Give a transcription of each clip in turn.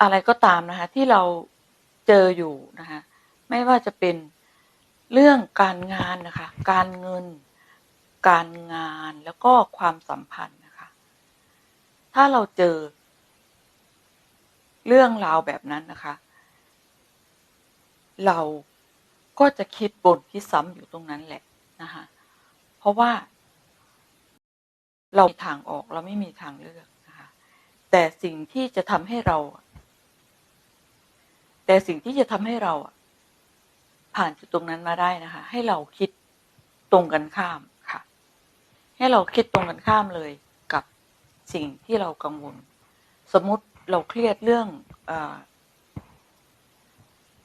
อะไรก็ตามนะคะ ที่เราเจออยู่นะคะ ไม่ว่าจะเป็นเรื่องการงานนะคะ การเงิน การงานแล้วก็ความสัมพันธ์นะคะ ถ้าเราเจอ เรื่องราวแบบนั้นนะคะ เราก็จะคิดบนคิดซ้ำอยู่ตรงนั้นแหละนะคะ เพราะว่า เรามีทางออกเราไม่มีทางเลือกนะคะ แต่สิ่งที่จะทำให้เรา แต่สิ่งที่จะทำให้เราผ่านจุดตรงนั้นมาได้นะคะ ให้เราคิดตรงกันข้ามค่ะ ให้เราคิดตรงกันข้ามเลยกับสิ่งที่เรากังวล สมมุติเราเครียดเรื่องอ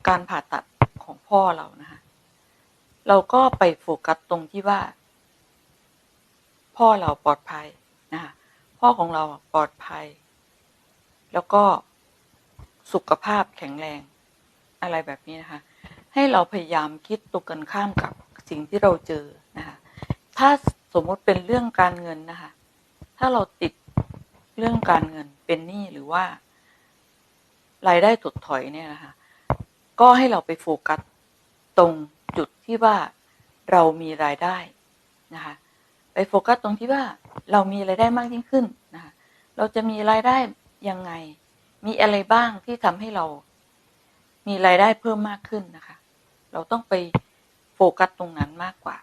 การผ่าตัดของพ่อเรานะคะ เราก็ไปโฟกัสตรงที่ว่า พ่อเราปลอดภัยนะคะพ่อของเราปลอดภัย แล้วก็สุขภาพแข็งแรง อะไรแบบนี้นะคะ ให้เราพยายามคิดตรงกันข้ามกับสิ่งที่เราเจอนะคะถ้าสมมติเป็นเรื่องการเงินนะคะ ถ้าเราติดเรื่องการเงินเป็นหนี้หรือว่า รายได้ถดถอยเนี่ยนะคะ ก็ให้เราไปโฟกัสตรงจุดที่ว่าเรามีรายได้นะคะ ไปโฟกัสตรงที่ว่าเรามีรายได้มากยิ่งขึ้นนะคะ เราจะมีรายได้ยังไง มีอะไรบ้างที่ทำให้เรา มีรายได้เพิ่มมากขึ้นนะคะ เราต้องไปโฟกัสตรงนั้นมากกว่า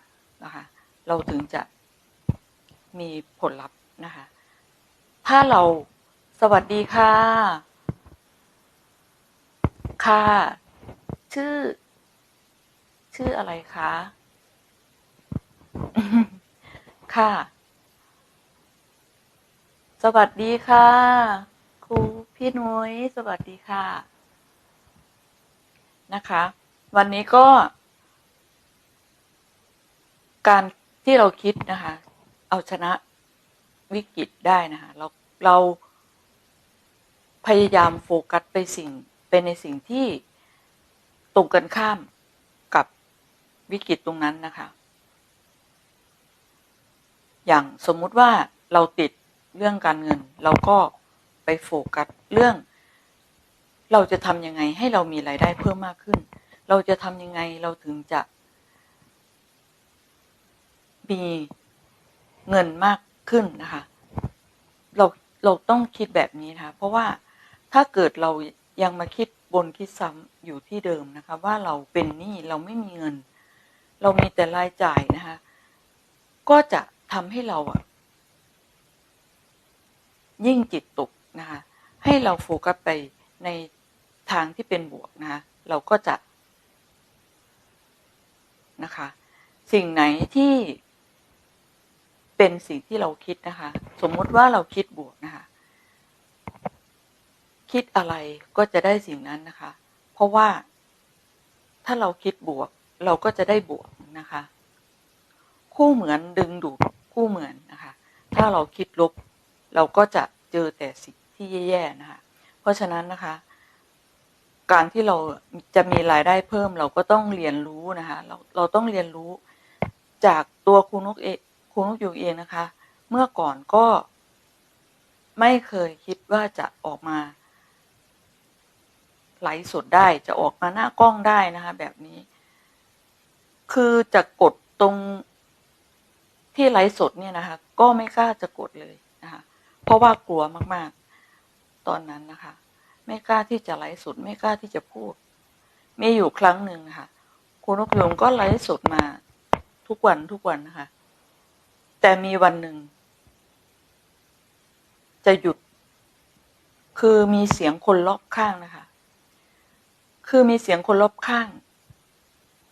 นะคะ เราถึงจะมีผลลัพธ์นะคะ ถ้าเราสวัสดีค่ะ ค่ะ ชื่อ ชื่ออะไรคะ ค่ะ สวัสดีค่ะ ครูพี่นุ้ยสวัสดีค่ะ นะคะ วันนี้ก็ การที่เราคิดนะคะ เอาชนะวิกฤตได้นะคะ เราเราพยายามโฟกัสไปสิ่งเป็นในสิ่งที่ตรงกันข้ามกับวิกฤตตรงนั้นนะคะ อย่างสมมุติว่าเราติดเรื่องการเงิน เราก็ไปโฟกัสเรื่อง เราจะทำยังไงให้เรามีรายได้เพิ่มมากขึ้น เราจะทำยังไงเราถึงจะมีเงินมากขึ้นนะคะ เราเราต้องคิดแบบนี้นะคะ เพราะว่าถ้าเกิดเรายังมาคิดบนคิดซ้ำอยู่ที่เดิมนะคะ ว่าเราเป็นหนี้เราไม่มีเงิน เรามีแต่รายจ่ายนะคะ ก็จะทำให้เราอะยิ่งจิตตกนะคะ ให้เราโฟกัสไปใน ทางที่เป็นบวกนะคะเราก็จะนะคะ สิ่งไหนที่เป็นสิ่งที่เราคิดนะคะ สมมติว่าเราคิดบวกนะคะ คิดอะไรก็จะได้สิ่งนั้นนะคะ เพราะว่าถ้าเราคิดบวก เราก็จะได้บวกนะคะ คู่เหมือนดึงดูดคู่เหมือนนะคะ ถ้าเราคิดลบ เราก็จะเจอแต่สิ่งที่แย่ๆนะคะ เพราะฉะนั้นนะคะ การที่เราจะมีรายได้เพิ่มเราก็ต้องเรียนรู้นะคะ เราเราต้องเรียนรู้จากตัวครูนกเอครูนกอยู่เองนะคะ เมื่อก่อนก็ไม่เคยคิดว่าจะออกมาไลฟ์สดได้จะออกมาหน้ากล้องได้นะคะ แบบนี้ คือจะกดตรงที่ไลฟ์สดเนี่ยนะคะ ก็ไม่กล้าจะกดเลยนะคะ เพราะว่ากลัวมาก ๆ ตอนนั้นนะคะ ไม่กล้าที่จะไลฟ์สดไม่กล้าที่จะพูด มีอยู่ครั้งหนึ่งค่ะคุณนกยงก็ไลฟ์สดมาทุกวันทุกวันนะคะ แต่มีวันหนึ่ง จะหยุด คือมีเสียงคนรอบข้างนะคะ คือมีเสียงคนรอบข้าง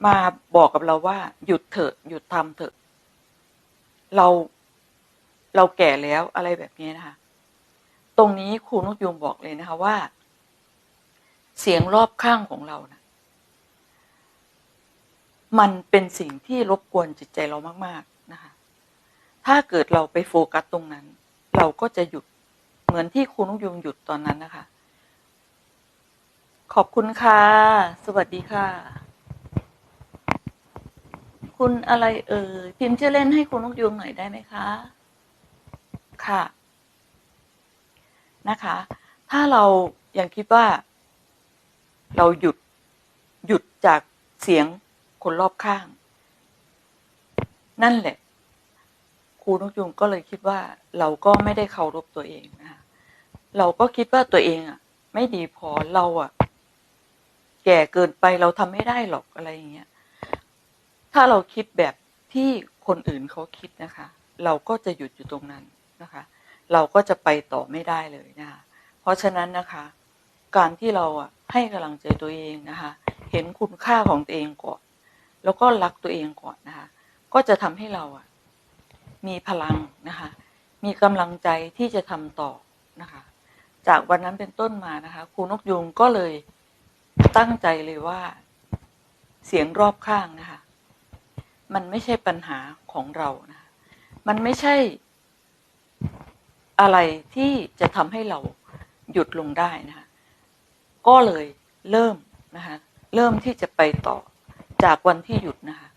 มาบอกกับเราว่า หยุดเถอะ หยุดทำเถอะ เราเราแก่แล้วอะไรแบบนี้นะคะ ตรงนี้ครูนกยุงบอกเลยนะคะว่า เสียงรอบข้างของเรานะมันเป็นสิ่งที่รบกวนจิตใจเรามากๆนะคะ ถ้าเกิดเราไปโฟกัสตรงนั้น เราก็จะหยุดเหมือนที่ครูนกยุงหยุดตอนนั้นนะคะ ขอบคุณค่ะ สวัสดีค่ะ คุณอะไรเอ่ยพิมพ์ชื่อเล่นให้คุณนกยุงหน่อยได้ไหมคะ ค่ะ นะคะ ถ้าเรายังคิดว่า เราหยุดหยุดจากเสียงคนรอบข้าง นั่นแหละ ครูนกยุงก็เลยคิดว่า เราก็ไม่ได้เคารพตัวเองนะคะเราก็คิดว่าตัวเองอะ ไม่ดีพอเราอะ แก่เกินไปเราทำไม่ได้หรอกอะไรอย่างเงี้ยถ้าเราคิดแบบที่คนอื่นเขาคิดนะคะ เราก็จะหยุดอยู่ตรงนั้นนะคะ เราก็จะไปต่อไม่ได้เลยนะคะเพราะฉะนั้นนะคะ การที่เราอะให้กำลังใจตัวเองนะคะ เห็นคุณค่าของตัวเองก่อน แล้วก็รักตัวเองก่อนนะคะ ก็จะทำให้เราอะมีพลังนะคะ มีกำลังใจที่จะทำต่อนะคะ จากวันนั้นเป็นต้นมานะคะครูนกยุงก็เลยตั้งใจเลยว่าเสียงรอบข้างนะคะ มันไม่ใช่ปัญหาของเรานะคะมันไม่ใช่อะไรที่จะทำให้เราหยุดลงได้นะคะ ก็เลยเริ่มนะคะเริ่มที่จะไปต่อจากวันที่หยุดนะคะ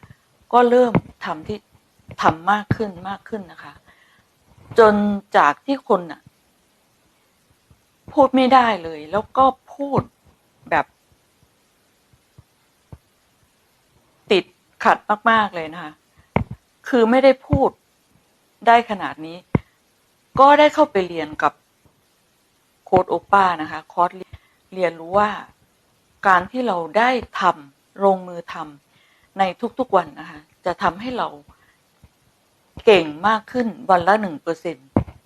ก็เริ่มทำที่ทำมากขึ้นมากขึ้นนะคะ จนจากที่คนน่ะ พูดไม่ได้เลย แล้วก็พูดแบบ ติดขัดมาก ๆ เลยนะคะ คือไม่ได้พูดได้ขนาดนี้ ก็ได้เข้าไปเรียนกับโค้ดโอป้านะคะ คอร์ส เรียนรู้ว่าการที่เราได้ทำลงมือทำในทุกๆวันนะคะจะทำให้เราเก่งมากขึ้นวันละหนึ่งเปอร์เซ็นต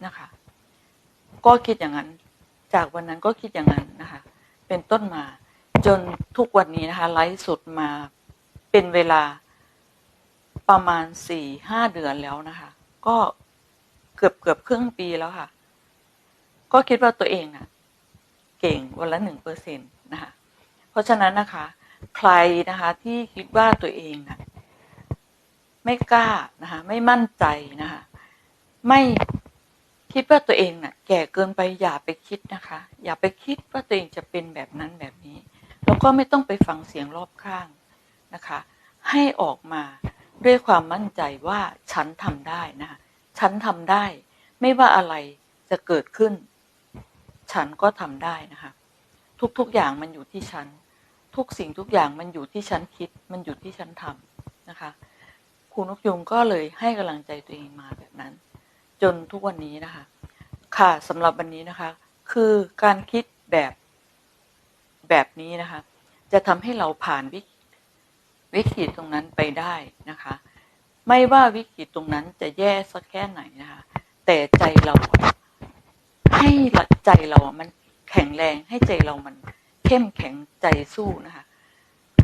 นะคะ ก็คิดอย่างนั้น จากวันนั้นก็คิดอย่างนั้นนะคะ เป็นต้นมาจนทุกวันนี้นะคะไลฟ์สดมาเป็นเวลาประมาณสี่ห้าเดือนแล้วนะคะ ก็เกือบเกือบครึ่งปีแล้วค่ะ ก็คิดว่าตัวเองอะ เก่งวันละหนึ่งเปอร์เซ็นต์นะคะเพราะฉะนั้นนะคะ ใครนะคะที่คิดว่าตัวเองนะไม่กล้านะคะไม่มั่นใจนะคะไม่คิดว่าตัวเองน่ะ แก่เกินไปอย่าไปคิดนะคะ อย่าไปคิดว่าตัวเองจะเป็นแบบนั้นแบบนี้ แล้วก็ไม่ต้องไปฟังเสียงรอบข้างนะคะ ให้ออกมาด้วยความมั่นใจว่าฉันทำได้นะะฉันทำได้ ไม่ว่าอะไรจะเกิดขึ้น ฉันก็ทำได้นะคะ ทุกๆอย่างมันอยู่ที่ฉัน ทุกสิ่งทุกอย่างมันอยู่ที่ฉันคิด มันอยู่ที่ฉันทำนะคะครูนกยุงก็เลยให้กำลังใจตัวเองมาแบบนั้น จนทุกวันนี้นะคะ ค่ะสำหรับวันนี้นะคะ คือการคิดแบบแบบนี้นะคะ จะทำให้เราผ่านวิกวิกฤตตรงนั้นไปได้นะคะ ไม่ว่าวิกฤตตรงนั้นจะแย่สักแค่ไหนนะคะ แต่ใจเรา ให้ใจเรามันแข็งแรงให้ใจเรามันเข้มแข็งใจสู้นะคะ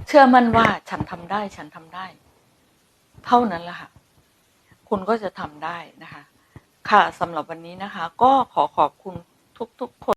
เชื่อมั่นว่าฉันทำได้ฉันทำได้ เท่านั้นแหละค่ะ คุณก็จะทำได้นะคะ ค่ะสำหรับวันนี้นะคะ ก็ขอขอบคุณทุกๆคน